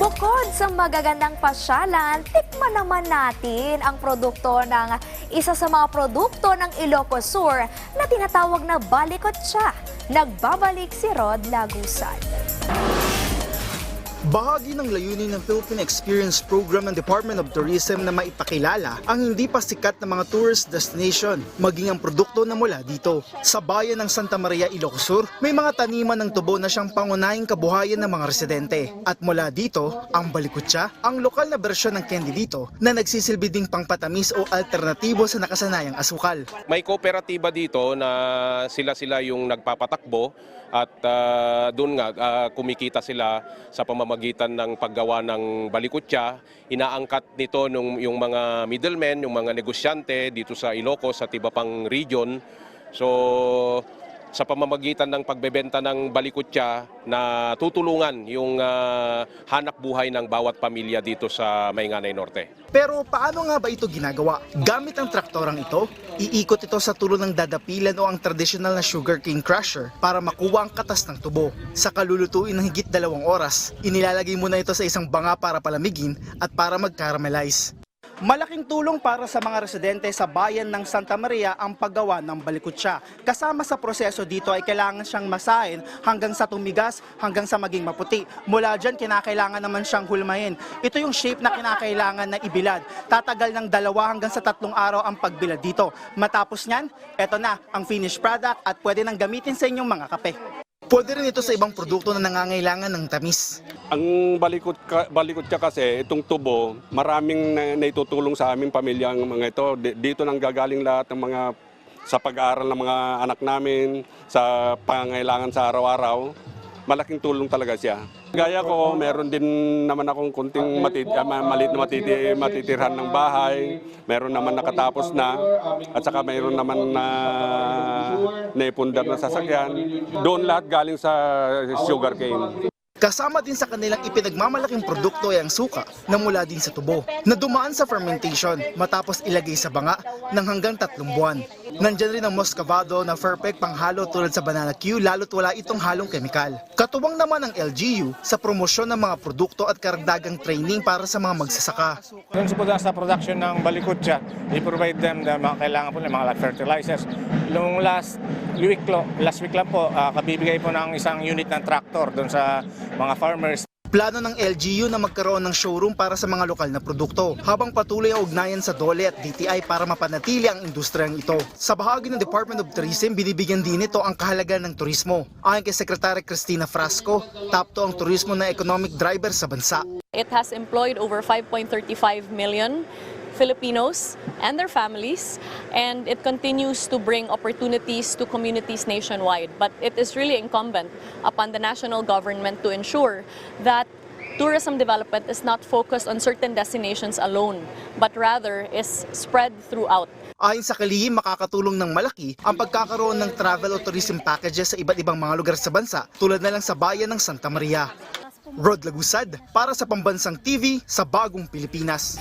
Bukod sa magagandang pasyalan, tikman naman natin ang produkto ng isa sa mga produkto ng Ilocos Sur na tinatawag na balikotsa. Nagbabalik si Rod Lagusan. Bahagi ng layunin ng Philippine Experience Program ng Department of Tourism na maipakilala ang hindi pa sikat na mga tourist destination, maging ang produkto na mula dito. Sa bayan ng Santa Maria, Ilocos Sur, may mga taniman ng tubo na siyang pangunahing kabuhayan ng mga residente. At mula dito, ang balikutsa, ang lokal na bersyon ng candy dito na nagsisilbi ding pangpatamis o alternatibo sa nakasanayang asukal. May kooperatiba dito na sila-sila yung nagpapatakbo at ah, doon nga ah, kumikita sila sa pamamagitan ng paggawa ng balikutya. Inaangkat nito nung, yung mga middlemen, yung mga negosyante dito sa Ilocos at iba pang region. So sa pamamagitan ng pagbebenta ng balikutya na tutulungan yung ah, hanap buhay ng bawat pamilya dito sa Maynganay Norte. Pero paano nga ba ito ginagawa? Gamit ang traktorang ito, iikot ito sa tulo ng dadapilan o ang traditional na sugarcane crusher para makuha ang katas ng tubo. Sa kalulutuin ng higit dalawang oras, inilalagay muna ito sa isang banga para palamigin at para mag-caramelize. Malaking tulong para sa mga residente sa bayan ng Santa Maria ang paggawa ng balikutsa. Kasama sa proseso dito ay kailangan siyang masahin hanggang sa tumigas, hanggang sa maging maputi. Mula dyan, kinakailangan naman siyang hulmahin. Ito yung shape na kinakailangan na ibilad. Tatagal ng dalawa hanggang sa tatlong araw ang pagbilad dito. Matapos niyan, eto na ang finished product at pwede nang gamitin sa inyong mga kape. Pwede rin ito sa ibang produkto na nangangailangan ng tamis. Ang balikot ka, balikot ka kasi, itong tubo, maraming na, naitutulong sa aming pamilya ang mga ito. Di- Dito nang gagaling lahat ng mga sa pag-aaral ng mga anak namin, sa pangangailangan sa araw-araw. Malaking tulong talaga siya. Gaya ko, meron din naman akong kunting matit, ah, ma- maliit na matiti, matitirhan ng bahay. Meron naman nakatapos na. At saka meron naman na naipundar na sasakyan. Doon lahat galing sa sugarcane. Kasama din sa kanilang ipinagmamalaking produkto ay ang suka na mula din sa tubo na dumaan sa fermentation matapos ilagay sa banga ng hanggang tatlong buwan. Nandyan rin ang muscovado na perfect panghalo tulad sa banana Q lalo't wala itong halong kemikal. Katuwang naman ang LGU sa promosyon ng mga produkto at karagdagang training para sa mga magsasaka. Doon po sa production ng balikutsa, i-provide them the mga kailangan po ng mga fertilizers. Nung last week, last week lang po, ah, kabibigay po ng isang unit ng tractor doon sa mga farmers. Plano ng LGU na magkaroon ng showroom para sa mga lokal na produkto habang patuloy ang ugnayan sa DOLE at DTI para mapanatili ang industriyang ito. Sa bahagi ng Department of Tourism, binibigyan din ito ang kahalagan ng turismo. Ayon kay Secretary Cristina Frasco, top to ang turismo na economic driver sa bansa. It has employed over 5.35 million Filipinos and their families, and it continues to bring opportunities to communities nationwide. But it is really incumbent upon the national government to ensure that tourism development is not focused on certain destinations alone, but rather is spread throughout. Ayon sa kalihim, makakatulong ng malaki ang pagkakaroon ng travel o tourism packages sa iba't ibang mga lugar sa bansa tulad na lang sa bayan ng Santa Maria. Rod Lagusad para sa Pambansang TV sa Bagong Pilipinas.